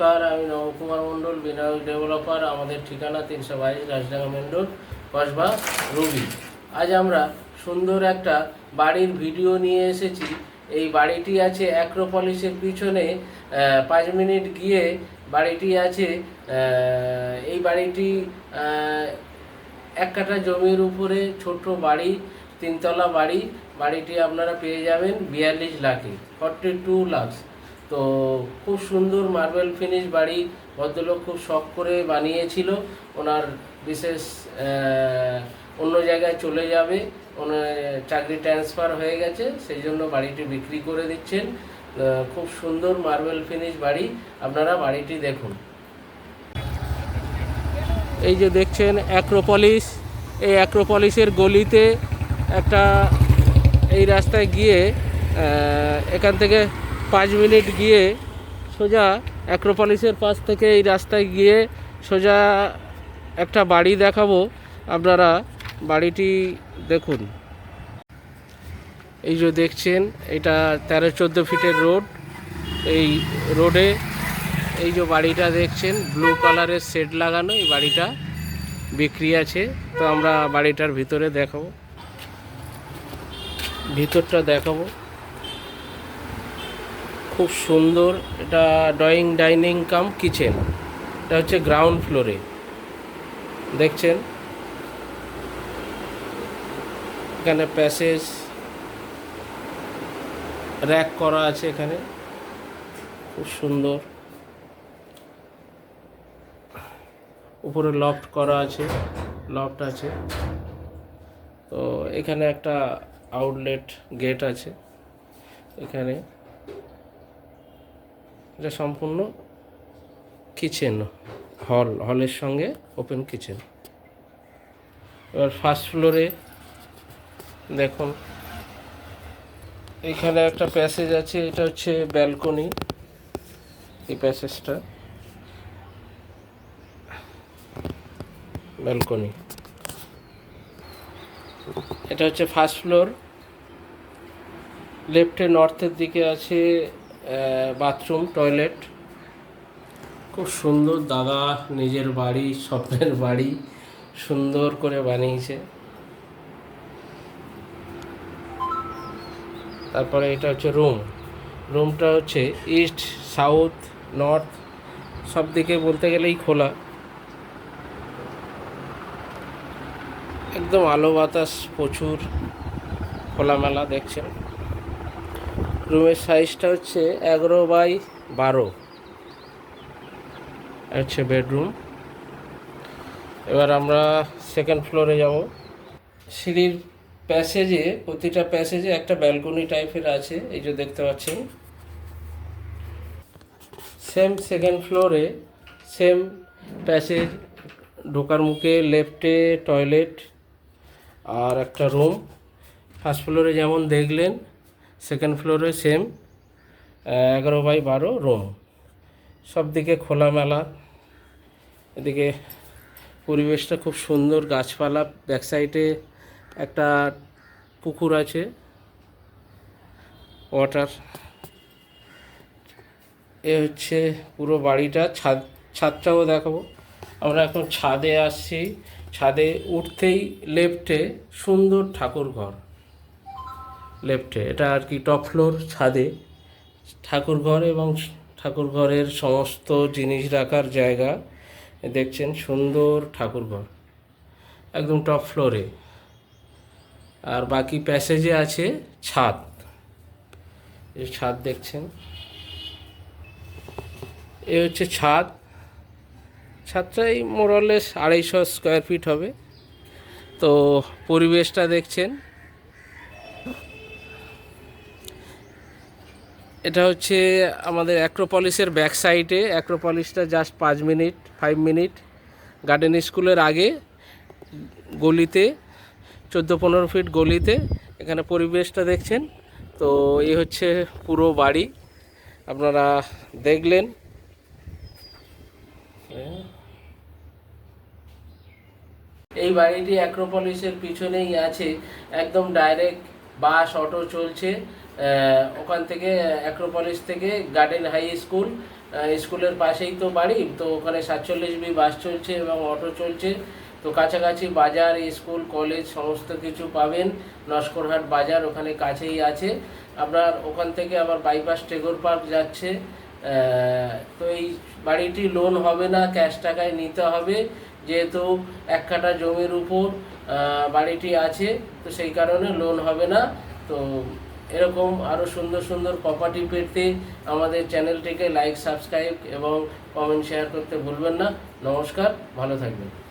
নমস্কার, আমি নবকুমার মণ্ডল বিনায়ক ডেভেলপার আমাদের ঠিকানা তিনশো বাইশ Rajdanga main road Kasba Ruby. আজ আমরা সুন্দর একটা বাড়ির ভিডিও নিয়ে এসেছি। এই বাড়িটি আছে অ্যাক্রোপলিসের পিছনে পাঁচ মিনিট গিয়ে বাড়িটি আছে এই বাড়িটি এক কাঠা জমির উপরে ছোট বাড়ি, তিনতলা বাড়ি। বাড়িটি আপনারা পেয়ে যাবেন বিয়াল্লিশ লাখে ফর্টি টু লাখস তো খুব সুন্দর মার্বেল ফিনিশ বাড়ি। ভদ্রলোক খুব শখ করে বানিয়েছিল। ওনার বিশেষ অন্য জায়গায় চলে যাবে। ওনার চাকরি ট্রান্সফার হয়ে গেছে। সেই জন্য বাড়িটি বিক্রি করে দিচ্ছেন। খুব সুন্দর মার্বেল ফিনিশ বাড়ি। আপনারা বাড়িটি দেখুন। এই যে দেখছেন অ্যাক্রোপলিস এই অ্যাক্রোপলিসের গলিতে একটা এই রাস্তায় গিয়ে এখান থেকে পাঁচ মিনিট গিয়ে সোজা অ্যাক্রোপলিসের পাশ থেকে এই রাস্তায় গিয়ে সোজা একটা বাড়ি দেখাবো। আপনারা বাড়িটি দেখুন। এই যে দেখছেন, এটা তেরো চোদ্দ ফিটের রোড। এই রোডে এই যে বাড়িটা দেখছেন, ব্লু কালারের শেড লাগানো এই বাড়িটা বিক্রি আছে। তো আমরা বাড়িটার ভিতরে দেখাবো। ভিতরটা দেখাবো। খুব সুন্দর, এটা ড্রয়িং ডাইনিং কাম কিচেন এটা হচ্ছে গ্রাউন্ড ফ্লোরে দেখছেন? এখানে প্যাসেজ র্যাক করা আছে এখানে। খুব সুন্দর। উপরে লফট করা আছে লফট আছে। তো এখানে একটা আউটলেট গেট আছে, এখানে। এটা সম্পূর্ণ কিচেন হল হলের সঙ্গে ওপেন কিচেন এবার ফার্স্ট ফ্লোরে দেখুন, এখানে একটা প্যাসেজ আছে, এটা হচ্ছে ব্যালকনি এই প্যাসেজটা ব্যালকনি এটা হচ্ছে ফার্স্ট ফ্লোর লেফটে নর্থের দিকে আছে বাথরুম, টয়লেট। খুব সুন্দর দাদা নিজের বাড়ি, স্বপ্নের বাড়ি সুন্দর করে বানিয়েছে। তারপরে এটা হচ্ছে রুম। রুমটা হচ্ছে ইস্ট, সাউথ, নর্থ, সব দিকে বলতে গেলেই খোলা। একদম আলো বাতাস, প্রচুর খোলামেলা দেখছেন। রুমের সাইজটা হচ্ছে এগারো বাই বারো। হচ্ছে বেডরুম এবার আমরা সেকেন্ড ফ্লোরে যাব। সিঁড়ির প্যাসেজে প্রতিটা প্যাসেজে একটা ব্যালকনি টাইপের আছে, এই যে দেখতে পাচ্ছেন। সেম সেকেন্ড ফ্লোরে সেম প্যাসেজ ঢোকার মুখে লেফটে টয়লেট আর একটা রুম ফার্স্ট ফ্লোরে যেমন দেখলেন সেকেন্ড ফ্লোরে সেম এগারো বাই বারো রুম সব দিকে খোলামেলা। এদিকে পরিবেশটা খুব সুন্দর, গাছপালা ব্যাক সাইডে একটা পুকুর আছে। ওয়াটার এ হচ্ছে পুরো বাড়িটা। ছাদ, ছাদটাও দেখাবো। আমরা এখন ছাদে আসছি। ছাদে উঠতেই লেফটে সুন্দর ঠাকুর ঘর লেফটে এটা আর কি টপ ফ্লোর ছাদে। ঠাকুর ঘর এবং ঠাকুর ঘরের সমস্ত জিনিস রাখার জায়গা। দেখছেন সুন্দর ঠাকুর ঘর একদম টপ ফ্লোরে আর বাকি প্যাসেজে আছে ছাদ। ছাদ দেখছেন। এ হচ্ছে ছাদ। ছাদটাই মোরলেস আড়াইশো স্কোয়ার ফিট হবে। তো পরিবেশটা দেখছেন। এটা হচ্ছে আমাদের অ্যাক্রোপলিসের ব্যাক সাইডে অ্যাক্রোপলিসটা জাস্ট পাঁচ মিনিট ফাইভ মিনিট। গার্ডেন স্কুলের আগে গলিতে, চোদ্দ পনেরো ফিট গলিতে এখানে পরিবেশটা দেখছেন। তো এই হচ্ছে পুরো বাড়ি। আপনারা দেখলেন। এই বাড়িটি অ্যাক্রোপলিসের পিছনেই আছে। একদম ডাইরেক্ট বাস অটো চলছে। ওখান থেকে অ্যাক্রোপলিস থেকে গার্ডেন হাই স্কুল স্কুলের পাশেই তো বাড়ি, তো ওখানে সাতচল্লিশ বি বাস চলছে এবং অটো চলছে। তো কাছাকাছি বাজার, স্কুল, কলেজ সমস্ত কিছু পাবেন। নস্করহাট বাজার ওখানে কাছেই আছে। আপনার ওখান থেকে আবার বাইপাস টেগোর পার্ক যাচ্ছে। তো এই বাড়িটি লোন হবে না ক্যাশ টাকায় নিতে হবে। যেহেতু এক কাঠা জমির উপর বাড়িটি আছে, তো সেই কারণে লোন হবে না। তো এরকম আরও সুন্দর সুন্দর প্রপার্টি পেতে আমাদের চ্যানেলটিকে লাইক সাবস্ক্রাইব এবং কমেন্ট শেয়ার করতে ভুলবেন না। নমস্কার, ভালো থাকবেন।